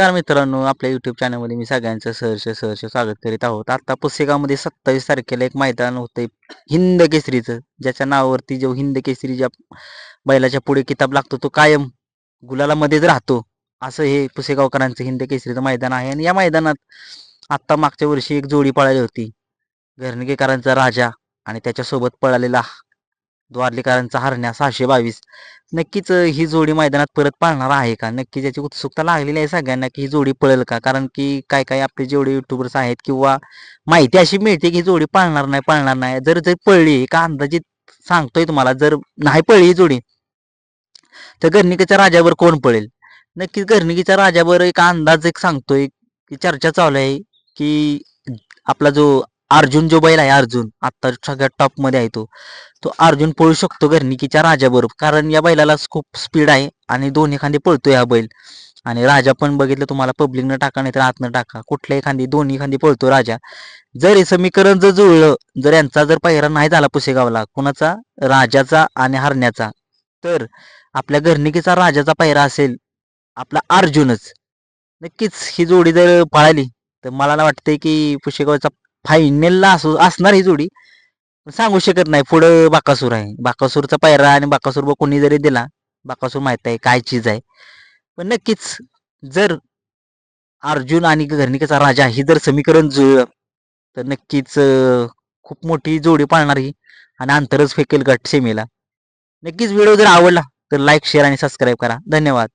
नमस्कार मित्रांनो आपल्या युट्यूब चॅनलमध्ये मी सगळ्यांचं सहर्ष सहर्ष स्वागत करीत आहोत. आता पुस्तकामध्ये सत्तावीस तारखेला एक मैदान होतंय हिंद केसरीचं. ज्याच्या नावावरती जो हिंद केसरी ज्या बैलाच्या पुढे किताब लागतो तो कायम गुलालामध्येच राहतो. असं हे पुसेगावकरांचं हिंद केसरीचं मैदान आहे. आणि या मैदानात आत्ता मागच्या वर्षी एक जोडी पळाली होती. घरणगेकरांचा राजा आणि त्याच्यासोबत पळालेला द्वारलेकरांचा हरण्या सहाशे बावीस. नक्कीच ही जोडी मैदानात परत पाळणार आहे का? नक्कीच याची उत्सुकता लागलेली आहे सगळ्यांना की ही जोडी पळेल का? कारण की काय काय आपले जेवढे युट्यूबर्स आहेत किंवा माहिती अशी मिळते की ही जोडी पाळणार नाही पाळणार नाही. जर जर पळली का अंदाजित सांगतोय तुम्हाला जर नाही पळली ही जोडी तर गर्णिकेच्या राजावर कोण पळेल? नक्कीच गर्णिकेच्या राजावर एक अंदाज एक सांगतोय की चर्चा चालू आहे की आपला जो अर्जुन जो बैल आहे अर्जुन आता सगळ्यात टॉपमध्ये आहे तो. तो अर्जुन पळू शकतो घरणिकीच्या राजाबरोबर कारण या बैलाला खूप स्पीड आहे आणि दोन एखादी पळतो हा बैल. आणि राजा पण बघितलं तुम्हाला पब्लिकनं टाका नाही तर आतनं टाका. कुठल्या एखादी दोन्ही एखादी पळतो राजा. जर हे समीकरण जर जुळलं जर यांचा जर पहिरा नाही झाला पुसेगावला कुणाचा? राजाचा आणि हरण्याचा. तर आपल्या घरणिकीचा राजाचा पहिरा असेल आपला अर्जुनच. नक्कीच ही जोडी जर पळाली तर मला वाटतंय की पुशेगावचा फायनलला असू असणार ही जोडी. पण सांगू शकत नाही पुढं बाकासूर आहे. बाकासूरचा पायरा आणि बाकासूर बा कोणी जरी दिला बाकासूर माहीत आहे काय चीज आहे. पण नक्कीच जर अर्जुन आणि घरणिकेचा राजा ही जर समीकरण जुळलं तर नक्कीच खूप मोठी जोडी पाळणार ही. आणि अंतरच फेकेल गट सेमीला. नक्कीच व्हिडिओ जर आवडला तर लाईक शेअर आणि सबस्क्राईब करा. धन्यवाद.